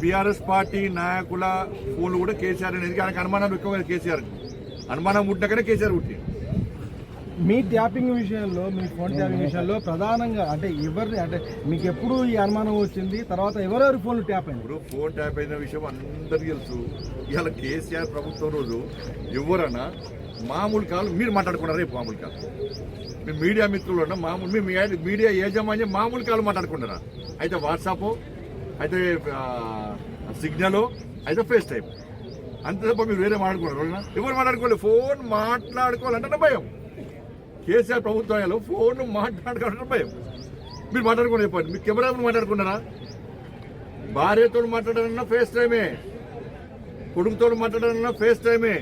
BRS party నాయకుల ఫోన్లు కూడా కేసీఆర్ అనేది ఆయనకు అనుమానం ఎక్కువ కేసీఆర్. అనుమానం పుట్టినాకనే కేసీఆర్ పుట్టి మీ ట్యాపింగ్ విషయంలో మీ ఫోన్ ట్యాపింగ్ విషయంలో ప్రధానంగా అంటే ఎవరిని అంటే మీకు ఎప్పుడు ఈ అనుమానం వచ్చింది? తర్వాత ఎవరెవరి ఫోన్లు ట్యాప్ అయింది? ఇప్పుడు ఫోన్ ట్యాప్ అయిన విషయం అందరికీ తెలుసు. ఇవాళ కేసీఆర్ ప్రభుత్వం రోజు ఎవరన్నా మామూలు కాలు మీరు మాట్లాడుకున్నారు రేపు మామూలు కాలు. మీ మీడియా మిత్రులు ఉన్న మామూలు మీ మీ- మీడియా యాజమాన్యం మామూలు కాలు మాట్లాడుకుంటారా అయితే వాట్సాప్ అయితే సిగ్నల్ అయితే ఫేస్ టైం అంతే తప్ప మీరు వేరే మాట్లాడుకున్నారు ఎవరు మాట్లాడుకోలేదు ఫోన్ మాట్లాడుకోవాలంటే భయం. కేసీఆర్ ప్రభుత్వంలో ఫోన్ మాట్లాడుకోవాలంటే భయం. మీరు మాట్లాడుకునే చెప్పండి. మీరు కెమెరా మాట్లాడుకున్నారా? భార్యతో మాట్లాడాలన్నా ఫేస్ టైమే. కొడుకుతో మాట్లాడాలన్నా ఫేస్ టైమే.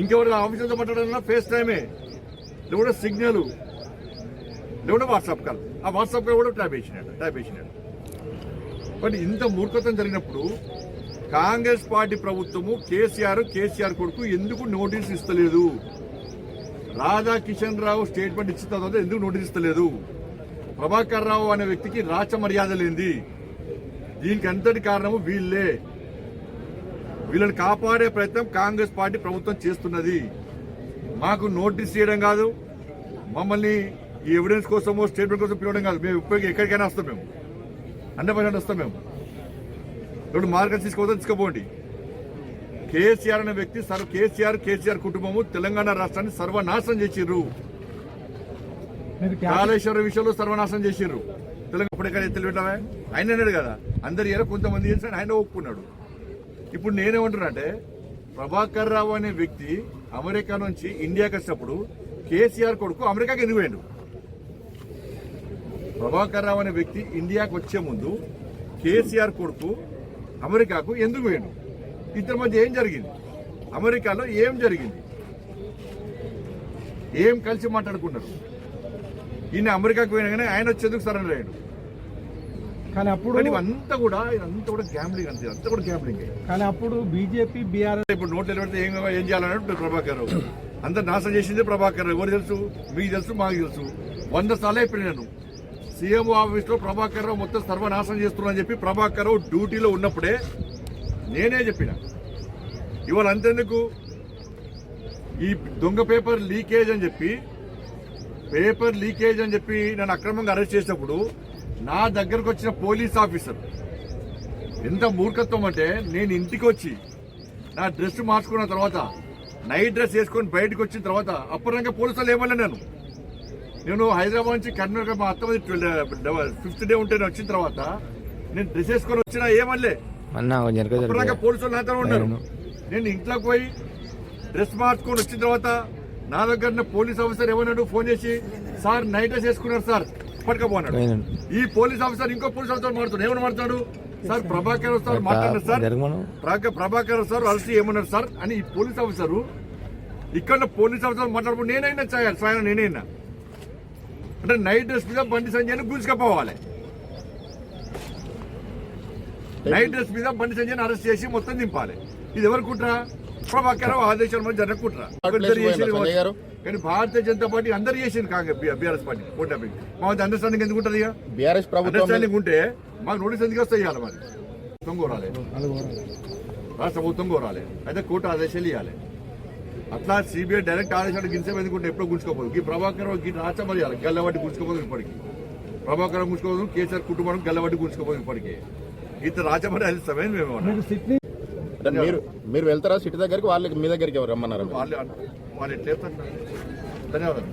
ఇంకెవరికి ఆఫీసర్తో మాట్లాడాలన్నా ఫేస్ టైమే. లేకుంటే సిగ్నల్. లేకుంటే వాట్సాప్ కాల్. ఆ వాట్సాప్ కాల్ కూడా ట్యాప్ వేసినాడు ట్యాప్ వేసినాడు బట్ ఇంత మూర్ఖత్వం జరిగినప్పుడు కాంగ్రెస్ పార్టీ ప్రభుత్వము కేసీఆర్ కేసీఆర్ కొడుకు ఎందుకు నోటీస్ ఇస్తలేదు? రాధా కిషన్ రావు స్టేట్మెంట్ ఇచ్చిన తర్వాత ఎందుకు నోటీస్ ఇస్తలేదు? ప్రభాకర్ రావు అనే వ్యక్తికి రాచ మర్యాద లేనిది. దీనికి అంతటి కారణము వీళ్ళే. వీళ్ళని కాపాడే ప్రయత్నం కాంగ్రెస్ పార్టీ ప్రభుత్వం చేస్తున్నది. మాకు నోటీస్ చేయడం కాదు. మమ్మల్ని ఈ ఎవిడెన్స్ కోసమో స్టేట్మెంట్ కోసం పిలవడం కాదు. మేము ఎక్కడికైనా వస్తాం మేము. హండ్రెడ్ పర్సెంట్ వస్తాం మేము. ఇప్పుడు మార్గం తీసుకోవద్దని తీసుకోపోండి. కేసీఆర్ అనే వ్యక్తి సర్వ కేసీఆర్ కేసీఆర్ కుటుంబము తెలంగాణ రాష్ట్రాన్ని సర్వనాశనం చేసిర్రు. కాళేశ్వరం విషయంలో సర్వనాశనం చేసిర్రు. తెలంగాణ ఎక్కడ తెలియటమే ఆయన అన్నాడు కదా అందరు ఏరో కొంతమంది చేసి ఆయన ఒప్పుకున్నాడు. ఇప్పుడు నేనేమంటున్నా అంటే ప్రభాకర్ రావు అనే వ్యక్తి అమెరికా నుంచి ఇండియాకి వచ్చినప్పుడు కేసీఆర్ కొడుకు అమెరికాకి ఎందుకు పోయిండు? ప్రభాకర్ రావు అనే వ్యక్తి ఇండియాకి వచ్చే ముందు కేసీఆర్ కొడుకు అమెరికాకు ఎందుకు పోయిండు? ఇద్దరి మధ్య ఏం జరిగింది? అమెరికాలో ఏం జరిగింది? ఏం కలిసి మాట్లాడుకున్నారు? ఈయన అమెరికాకు పోయినాగానే ఆయన వచ్చేందుకు సరెండర్ అయ్యాడు? కానీ అప్పుడు కానీ ఇవంతా కూడా ఇదంతా కూడా గ్యాంబ్లింగ్ అంతే అంతా కూడా గ్యాంబ్లింగ్. కానీ అప్పుడు బీజేపీ బీఆర్ఎస్ ఇప్పుడు నోట్లు నిలబడితే ఏం ఏం చేయాలన్నట్టు ప్రభాకర్ రావు. అందరు నాశనం చేసింది ప్రభాకర్ రావు. ఎవరు తెలుసు? మీకు తెలుసు మాకు తెలుసు. వంద సార్లు అయిపోయిన నేను సీఎం ఆఫీస్లో ప్రభాకర్ రావు మొత్తం సర్వనాశనం చేస్తున్నారని చెప్పి ప్రభాకర్ రావు డ్యూటీలో ఉన్నప్పుడే నేనే చెప్పిన. ఇవాళ అంతెందుకు? ఈ దొంగ పేపర్ లీకేజ్ అని చెప్పి పేపర్ లీకేజ్ అని చెప్పి నన్ను అక్రమంగా అరెస్ట్ చేసినప్పుడు నా దగ్గరకు వచ్చిన పోలీస్ ఆఫీసర్ ఎంత మూర్ఖత్వం అంటే నేను ఇంటికి వచ్చి నా డ్రెస్ మార్చుకున్న తర్వాత నైట్ డ్రెస్ వేసుకొని బయటకు వచ్చిన తర్వాత అప్పటిదాకా పోలీసులు ఏమన్నా నేను నేను హైదరాబాద్ నుంచి కర్నూలు మా అత్త ఫిఫ్త్ డే ఉంటే వచ్చిన తర్వాత నేను డ్రెస్ వేసుకొని వచ్చినా జరుగు. పోలీసులు నాతో ఉన్నారు. నేను ఇంట్లోకి పోయి డ్రెస్ మార్చుకొని వచ్చిన తర్వాత నా దగ్గర పోలీస్ ఆఫీసర్ ఏమన్నాడు ఫోన్ చేసి సార్ నైట్ డ్రెస్ వేసుకున్నారు సార్. పట్టుకపోన్నాడు పోయిందండి. ఈ పోలీస్ ఆఫీసర్ ఇంకో పోలీస్ ఆఫీసర్ మాట్లాడు ఏమని మాట్లాడు? సార్ ప్రభాకర్ సార్ మాట్లాడారు సార్. ప్రభాకర్ సార్ అలసి ఏమన్నారు సార్? అని ఈ పోలీస్ ఆఫీసరు ఇక్కడ పోలీస్ ఆఫీసర్ మాట్లాడుకుంటూ నేనైనా స్వయం నేనైనా. అంటే నైట్ డ్రెస్ మీద బండి సంజయ్ని గుంజుకపోవాలి. నైట్ డ్రెస్ మీద బండి సంజయ్ని అరెస్ట్ చేసి మొత్తం దింపాలి. ఇది ఎవరు కుట్ర? ప్రభాకర్ ఆదేశాల మధ్య జరగ కుట్ర? కానీ భారతీయ జనతా పార్టీ అందరు చేసింది కాంగ్రెస్ బీఆర్ఎస్ పార్టీ ఓటమి. మా మధ్య అండర్స్టాండింగ్ ఎందుకు ఉంటుంది బీఆర్ఎస్ అండర్స్టాండింగ్ ఉంటే మాకు నోటీస్ ఎందుకు వస్తాయి ఇవ్వాలి మరి? తొంగోరాలి రాష్ట్ర ప్రభుత్వం కోరాలి అయితే కోర్టు ఆదేశాలు ఇవ్వాలి అట్లా సిబిఐ డైరెక్ట్ ఆదేశాలు గిన్సేపు ఎందుకుంటే ఎప్పుడో గుంజుకోపోదు ఈ ప్రభాకర్ గిన్నె రాచమని ఇవ్వాలి గల్లబట్టి గుంజుకోపోదు ఇప్పటికి. ప్రభాకర్ గుంజుకోపోదు కేసీఆర్ కుటుంబం గల్లబట్టి గుంజుకోపోదు ఇప్పటికి. ఇంత రాచమని అది సమయం మేము మీరు మీరు వెళ్తారా సిటీ దగ్గరికి? వాళ్ళకి మీ దగ్గరికి ఎవరు రమ్మన్నారు వాళ్ళు వాళ్ళు ఎట్లా? ధన్యవాదాలు.